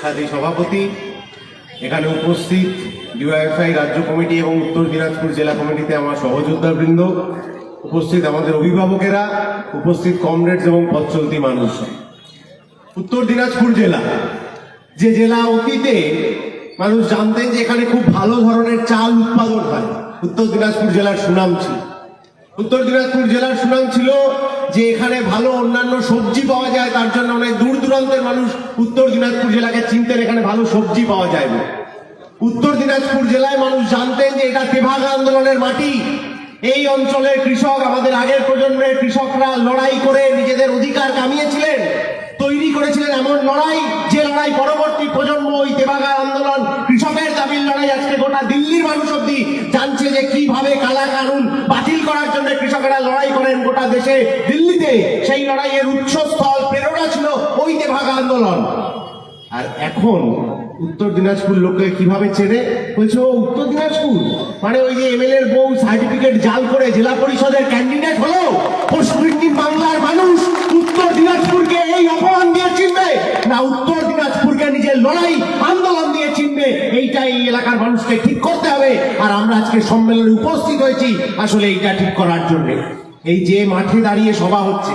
খাদি সভাপতি, এখানে উপস্থিত ডিওয়াইফআই রাজ্য কমিটি এবং উত্তর দিনাজপুর জেলা কমিটিতে আমার সহযোদ্ধাবৃন্দ, উপস্থিত আমাদের অভিভাবকেরা, উপস্থিত কমরেডস এবং পথ চলতি মানুষ। উত্তর দিনাজপুর জেলা, যে জেলা অতীতে মানুষ জানতেন যে এখানে খুব ভালো ধরনের চাল উৎপাদন হয়। উত্তর দিনাজপুর জেলার সুনাম ছিল। উত্তর দিনাজপুর জেলার সুনাম ছিল যে এখানে ভালো অন্যান্য সবজি পাওয়া যায়, তার জন্য অনেক দূর দূরান্তের মানুষ উত্তর দিনাজপুর জেলাকে চিনতেন, এখানে ভালো সবজি পাওয়া যায় না উত্তর দিনাজপুর জেলায় মানুষ জানতেন যে এটা তেভাগ আন্দোলনের মাটি। এই অঞ্চলের কৃষক, আমাদের আগের প্রজন্মের কৃষকরা লড়াই করে নিজেদের অধিকার কামিয়েছিলেন, তৈরি করেছিলেন এমন লড়াই, যে লড়াই পরবর্তী প্রজন্ম ওই তেভাগা আন্দোলন কৃষকের দাবির লড়াই আজকে গোটা দিল্লির মানুষ অব্দি জানছে যে কীভাবে কালা করেন দিল্লিতে সেই লড়াইয়ের উৎসস্থল, প্রেরণা ছিল ওই তেভাগা আন্দোলন। আর এখন উত্তর দিনাজপুর লোকে কীভাবে চেনে? বলছে, ও, উত্তর দিনাজপুর? মানে ওই যে এমএলএ এর বউ সার্টিফিকেট জাল করে জেলা পরিষদের ক্যান্ডিডেট হলো? পশ্চিম বাংলার মানুষ উত্তর দিনাজপুরকে এই অপমান দিয়ে চিনবে? না, উত্তর দিনাজপুরকে নিজের লড়াই, আন্দোলন দিয়ে চিনবে? এইটাই এই এলাকার মানুষকে ঠিক করতে হবে। আর আমরা আজকে সম্মেলনে উপস্থিত হয়েছি। আসলে এইটা ঠিক করার জন্য। এই যে মাঠে দাঁড়িয়ে সভা হচ্ছে,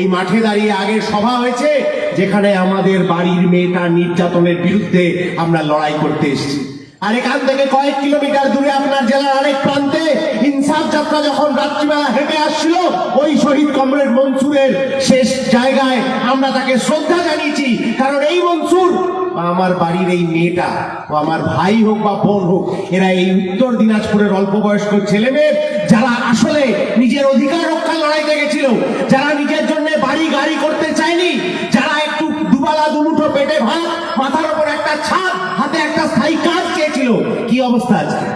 এই মাঠে দাঁড়িয়ে আগে সভা হয়েছে, যেখানে আমাদের বাড়ির মেয়েটা নির্যাতনের বিরুদ্ধে আমরা লড়াই করতে এসেছি। আর এখান থেকে কয়েক কিলোমিটার দূরে আপনার জেলার আরেক প্রান্তে ইনসাফ যাত্রা যখন রাত্রিবেলা হেঁটে আসছিল, ওই শহীদ কমরেড মনসুরের শেষ জায়গায় আমরা তাকে শ্রদ্ধা জানিয়েছি, কারণ এই মনসুর বা আমার বাড়ির এই মেয়েটা, ও আমার ভাই হোক বা বোন হোক, এরা এই উত্তর দিনাজপুরের অল্প বয়স্ক ছেলে মেয়ে যারা আসলে নিজের অধিকার রক্ষা লড়াইতে গেছিল, যারা নিজের জন্য বাড়ি গাড়ি করতে চায়নি, যারা একটু দুবেলা দুমুঠো পেটে ভাত, মাথার উপর একটা ছাদ, হাতে একটা স্থায়ী কাজ চেয়েছিল, কি অবস্থা আজকে?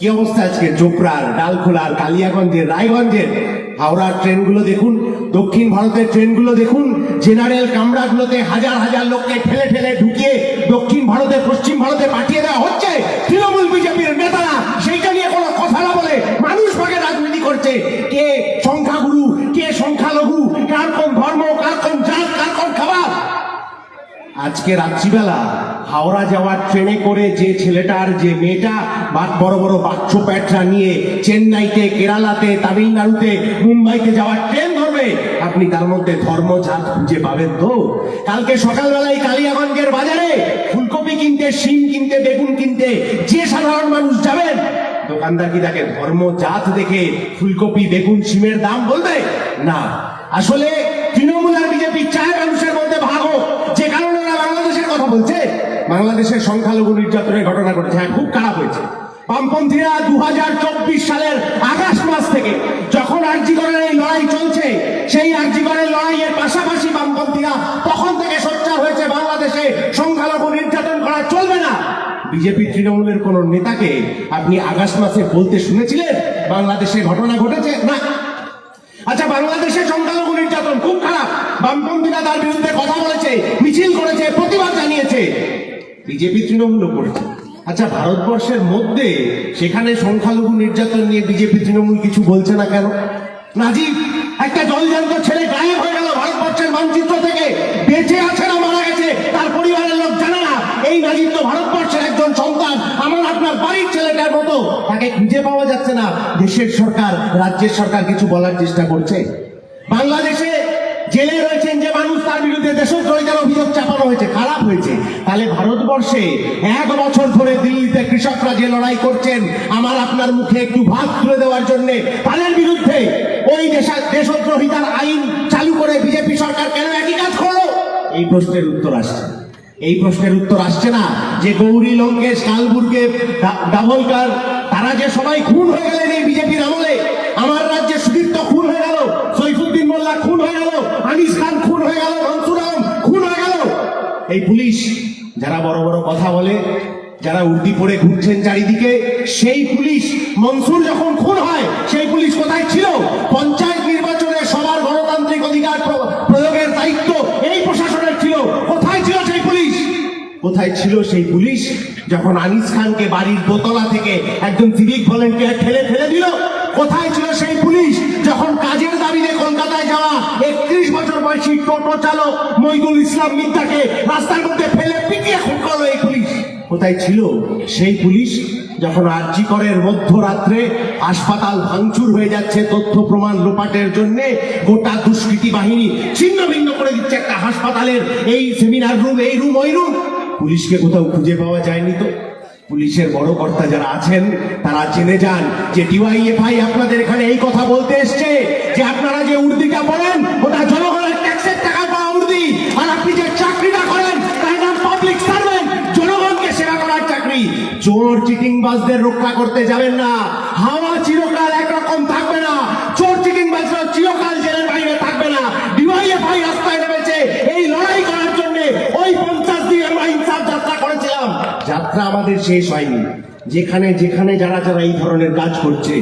কি অবস্থা আজকে? চোপড়ার, ডালখোলার, কালিয়াগঞ্জের, রায়গঞ্জের, হাওড়ার ট্রেনগুলো দেখুন, দক্ষিণ ভারতের ট্রেনগুলো দেখুন, জেনারেল কামরাগুলোতে হাজার হাজার লোককে ঠেলে ঠেলে ঢুকিয়ে দক্ষিণ ভারতে, পশ্চিম ভারতে পাঠিয়ে দেওয়া হচ্ছে। তৃণমূল বিজেপির নেতারা সেইটা নিয়ে কোনো কথা না বলে মানুষ রাজনীতি করছে? কে সংখ্যাগুরু? কে সংখ্যালঘু? কার কোন ধর্ম? কার কোন জাত? কার কোন খাবার? আজকে রাত্রিবেলা হাওড়া যাওয়ার ট্রেনে করে যে ছেলেটার যে মেয়েটা বা- বড় বড় বাচ্চো প্যাটরা নিয়ে চেন্নাইতে, কেরালাতে, তামিলনাড়ুতে, মুম্বাইতে যাওয়ার ট্রেন ধরবে। আপনি তার মধ্যে ধর্ম, জাত খুঁজে পাবেন তো? কালকে সকালবেলায় কালিয়াগঞ্জের বাজারে ফুলকপি কিনতে, শিম কিনতে, বেগুন কিনতে যে সাধারণ মানুষ যাবেন দোকানদার কি দেখে? ধর্ম, জাত দেখে ফুলকপি, বেগুন সিমের দাম বলবে? না। আসলে তৃণমূল আর বিজেপি চায় মানুষের মধ্যে ভাগ হোক, যে কারণে ওরা বাংলাদেশের কথা বলছে। বাংলাদেশের সংখ্যালঘু নির্যাতনের ঘটনা ঘটেছে হ্যাঁ খুব খারাপ হয়েছে। বামপন্থীরা দু হাজার চব্বিশ সালের বিজেপি তৃণমূলের কোন নেতাকে আপনি আগস্ট মাসে বলতে শুনেছিলেন? বাংলাদেশে ঘটনা ঘটেছে? না। আচ্ছা বাংলাদেশের সংখ্যালঘু নির্যাতন খুব খারাপ। বামপন্থীরা তার বিরুদ্ধে কথা বলেছে, মিছিল করেছে, প্রতিবাদ জানিয়েছে। বিজেপি তৃণমূলও করেছে। আচ্ছা ভারতবর্ষের মধ্যে সেখানে সংখ্যালঘু নির্যাতন নিয়ে বিজেপি তৃণমূল কিছু বলছে না কেন? নাজিব একটা জলজান্ত ছেলে গায়েব হয়ে গেল ভারতবর্ষের মানচিত্র থেকে, বেঁচে আছে না মারা গেছে তার পরিবারের লোক জানে না এই নাজিব তো ভারতবর্ষের একজন সন্তান আমার আপনার বাড়ির ছেলেটার মতো তাকে খুঁজে পাওয়া যাচ্ছে না। দেশের সরকার, রাজ্যের সরকার কিছু বলার চেষ্টা করছে। বাংলাদেশে জেলে রয়েছেন যে মানুষ, তার বিরুদ্ধে দেশদ্রোহিতার অভিযোগ চাপানো হয়েছে, খারাপ হয়েছে। তাহলে ভারতবর্ষে এক বছর ধরে দিল্লিতে কৃষকরা যে লড়াই করছেন, আমার আপনার মুখে একটু ভাত তুলে দেওয়ার জন্য, তাদের বিরুদ্ধে ওই দেশা, দেশদ্রোহিতার আইন চালু করে বিজেপি সরকার কেন একই কাজ করল? এই প্রশ্নের উত্তর আসছে। এই প্রশ্নের উত্তর আসছে না। যে গৌরী, লঙ্কেশ, কালবুর্গে ডাভলকার তারা যে সবাই খুন হয়ে গেলেন এই বিজেপির আমলে, আমার রাজ্যে সুদীপ্ত খুন হয়ে গেল, সৈফুদ্দিন মোল্লা খুন হয়ে গেল, আনিস খান খুন হয়ে গেল মনসুর আলম খুন হয়ে গেল। এই পুলিশ, যারা বড় বড় কথা বলে, যারা উর্দি পড়ে ঘুরছেন চারিদিকে, সেই পুলিশ মনসুর যখন খুন হয়, সেই পুলিশ কোথায় ছিল? পঞ্চায়েত নির্বাচনে সবার গণতান্ত্রিক অধিকার প্র- প্রয়োগের দায়িত্ব এই প্রশাসনের ছিল কোথায় ছিল সেই পুলিশ কোথায় ছিল সেই পুলিশ? যখন আনিস খানকে বাড়ির দোতলা থেকে একজন সিভিক ভলেন্টিয়ার ঠেলে ফেলে দিল, কোথায় ছিল সেই পুলিশ? যখন কাজের দাবিতে কলকাতায় যাওয়া একত্রিশ বছর বয়সী টোটো চালক মইদুল ইসলাম মিদ্দাকে রাস্তার মধ্যে ফেলে পিটিয়ে খুন করল এই পুলিশ। কোথায় ছিল সেই পুলিশ? যখন আরজি করের মধ্যরাত্রে হাসপাতাল ভাঙচুর হয়ে যাচ্ছে তথ্য প্রমাণ লোপাটের জন্য, গোটা দুষ্কৃতী বাহিনী ছিন্ন ভিন্ন করে দিচ্ছে একটা হাসপাতালের এই সেমিনার রুম, এই রুম, ওই রুম। পুলিশকে কোথাও খুঁজে পাওয়া যায়নি তো? পুলিশের বড় কর্তা যারা আছেন, তারা জেনে যান যে ডিওয়াইএফআই আপনাদের এখানে এই কথা বলতে এসছে, যে আপনারা যে উর্দিটা বলেন ওটা জনগণের ট্যাক্সের টাকা পাওয়া উর্দি, আর আপনি যে চাকরিটা করেন, তার নাম পাবলিক সার্ভেন্ট জনগণকে সেবা করার চাকরি। চোর চিটিং বাজদের রক্ষা করতে যাবেন না। হাওয়া চিরকাল যাত্রা আমাদের শেষ হয়নি। যেখানে যেখানে যারা যারা এই ধরনের কাজ করছে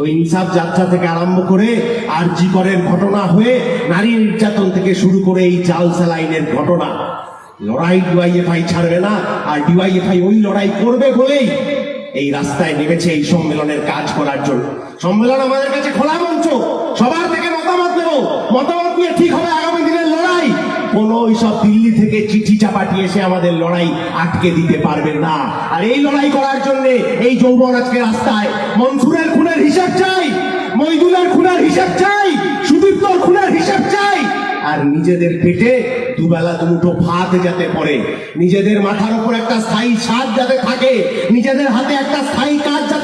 ওই ইনসাফ যাত্রা থেকে আরম্ভ করে আর জি করের ঘটনা হয়ে নারী নির্যাতন থেকে শুরু করে এই জাল স্যালাইনের ঘটনা। লড়াই ডিওয়াইএফআই ছাড়বে না, আর ডিওয়াইএফআই ওই লড়াই করবে বলেই এই রাস্তায় নেমেছে এই সম্মেলনের কাজ করার জন্য। সম্মেলন আমাদের কাছে খোলা মঞ্চ। সবার থেকে মতামত নেব। মতামত নিয়ে ঠিক হবে আগামী লড়াই কোন ওইসব দিল্লি থেকে চিঠি চাপাটি এসে আমাদের লড়াই আটকে দিতে না। আর এই লড়াই করার জন্য এই যৌবন আজকে রাস্তায়। মনসুরের খুনের হিসাব চাই, মইদুলের খুনের হিসাব চাই, সুদীপ্তর খুনের হিসাব চাই। আর নিজেদের পেটে দুবেলা দুমুঠো ভাত যাতে পড়ে। নিজেদের মাথার উপর একটা স্থায়ী ছাদ যাতে থাকে, নিজেদের হাতে একটা স্থায়ী কাজ যাতে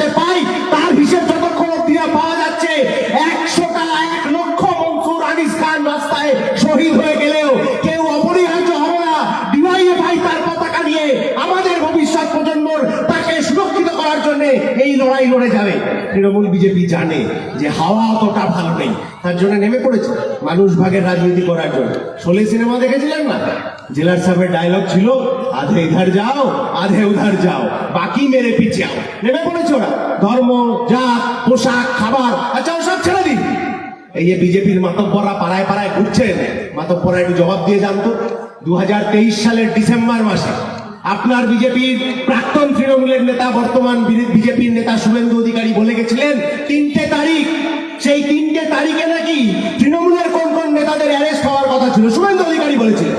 লড়াই লড়ে যাবে। তৃণমূল বিজেপি জানে যে হাওয়া অতটা ভালো নেই, তার জন্য নেমে পড়েছে। মানুষ ভাগের রাজনীতি করার জন্য। শোলে সিনেমা দেখেছিলেন না? জেলার সাহেবের ডায়লগ ছিল, আধে ইধার যাও, আধে উধার যাও, বাকি মেরে পিছিয়ে নেমে পড়েছে ওরা। ধর্ম, জাত, পোশাক, খাবার আচ্ছা ওসব ছেড়ে দিন। এই যে বিজেপির মাতব্বররা পাড়ায় পাড়ায় ঘুরছেন, মাতব্বররা একটু জবাব দিয়ে যান তো দু সালের ডিসেম্বর মাসে আপনার বিজেপির প্রাক্তন তৃণমূলের নেতা, বর্তমান বিজেপির নেতা শুভেন্দু অধিকারী বলে গেছিলেন, তিনটে তারিখ, সেই তিনটে তারিখে নাকি তৃণমূলের কোন কোন নেতাদের অ্যারেস্ট হওয়ার কথা ছিল, শুভেন্দু অধিকারী বলেছিলেন।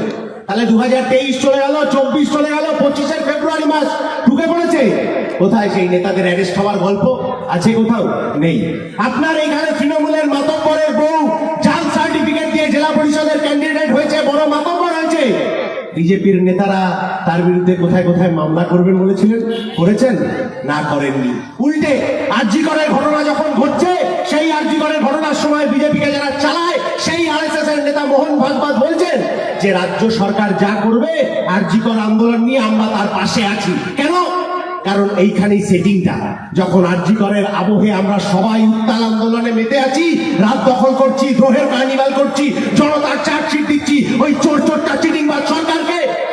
তাহলে দুহাজার তেইশ চলে গেল, চব্বিশ চলে গেল পঁচিশের ফেব্রুয়ারি মাস ঢুকে পড়েছে। কোথায় সেই নেতাদের অ্যারেস্ট হওয়ার গল্প? আছে কোথাও? নেই। আপনার এখানে তৃণমূলের মাতব্বরের বউ জাল সার্টিফিকেট দিয়ে জেলা পরিষদের ক্যান্ডিডেট হয়েছে, বড় হয়েছে বিজেপির নেতারা তার বিরুদ্ধে কোথায় কোথায় মামলা করবেন বলেছিলেন? করেছেন? না করেননি। উল্টে আরজি করের ঘটনা যখন ঘটছে, সেই আরজি করের ঘটনার সময় বিজেপিকে যারা চালায়, সেই আরএসএস এর নেতা মোহন ভাগবত বলছেন যে, রাজ্য সরকার যা করবে আরজি কর আন্দোলন নিয়ে আমরা তার পাশে আছি। কেন? কারণ এইখানেই সেটিংটা যখন আরজি করের আবহে আমরা সবাই উত্তাল আন্দোলনে মেতে আছি, রাত দখল করছি, দ্রোহের কার্নিভাল করছি, জনতার চার্জশিট দিচ্ছি, ওই চোর চোরটা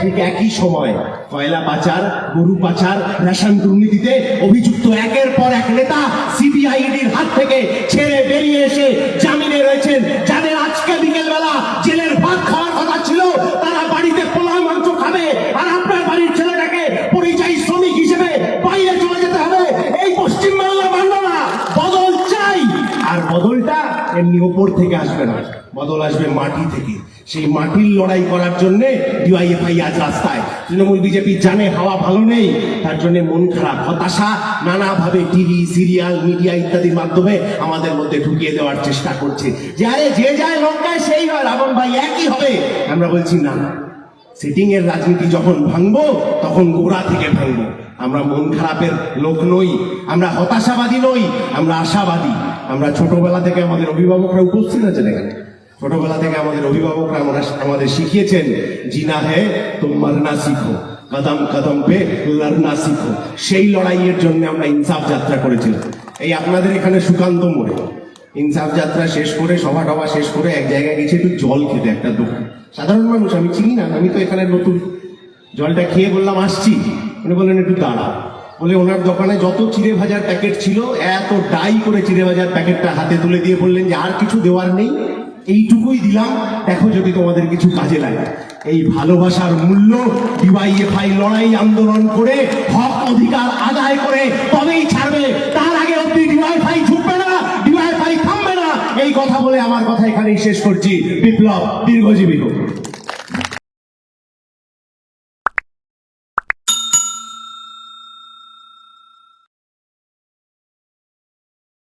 ঠিক একই সময় কয়লা পাচার, গরু পাচার, রেশন দুর্নীতিতে অভিযুক্ত একের পর এক নেতা সিবিআইডির হাত থেকে ছেড়ে বেরিয়ে এসে জামিনে রয়েছেন। যাদের আজকে বিকেলবেলা জেলের ভাত খাওয়ার কথা ছিল, তারা বাড়িতে পোলাও, মাংস খাবে আর আপনার বাড়ির ছেলেটাকে পরিযায়ী শ্রমিক হিসেবে বাইরে চলে যেতে হবে। এই পশ্চিমবাংলা মানব না বদল চাই। আর বদলটা এমনি ওপর থেকে আসবে না। বদল আসবে মাটি থেকে। সেই মাটির লড়াই করার জন্য ডিওয়াইএফআই আজ রাস্তায়। তৃণমূল বিজেপি জানে হাওয়া ভালো নেই, তার জন্য মন খারাপ, হতাশা, নানাভাবে টিভি, সিরিয়াল, মিডিয়া ইত্যাদির মাধ্যমে আমাদের মধ্যে ঢুকিয়ে দেওয়ার চেষ্টা করছে। যে আরে যে যায় লঙ্কায় সেই হয়, রাবণ ভাই একই হবে। আমরা বলছি, না সেটিং এর রাজনীতি যখন ভাঙবো, তখন গোড়া থেকে ভাঙবো। আমরা মন খারাপের লোক নই, আমরা হতাশাবাদী নই, আমরা আশাবাদী। আমরা ছোটবেলা থেকে আমাদের অভিভাবকরা উপস্থিত আছেন এখানে। ছোটবেলা থেকে আমাদের অভিভাবকরা আমাদের শিখিয়েছেন, জিনা হে তো মারনা শিখো। কদম কদম পে লড়না শিখো। সেই লড়াইয়ের জন্য আমরা ইনসাফ যাত্রা করেছিলাম। এই আপনাদের এখানে সুকান্ত মোড়ে। ইনসাফ যাত্রা শেষ করে, সভা টভা শেষ করে এক জায়গায় গেছে, একটু জল খেতে, একটা দোকান সাধারণ মানুষ, আমি চিনি না, আমি তো এখানে নতুন। জলটা খেয়ে বললাম, আসছি। উনি বললেন, একটু দাঁড়া। বলে ওনার দোকানে যত চিড়ে ভাজার প্যাকেট ছিল, এত ডাই করে চিড়ে ভাজার প্যাকেটটা হাতে তুলে দিয়ে বললেন যে, আর কিছু দেওয়ার নেই। এইটুকুই দিলাম। এখন যদি তোমাদের কিছু কাজে লাগে। এই ভালোবাসার মূল্য ডিওয়াইএফআই লড়াই আন্দোলন করে, হক অধিকার আদায় করে, তবেই ছাড়বে। তার আগে অব্দি ডিওয়াইফাই ঝুঁকবে না ডিওয়াইফাই থামবে না। এই কথা বলে আমার কথা এখানেই শেষ করছি। বিপ্লব দীর্ঘজীবী হোক।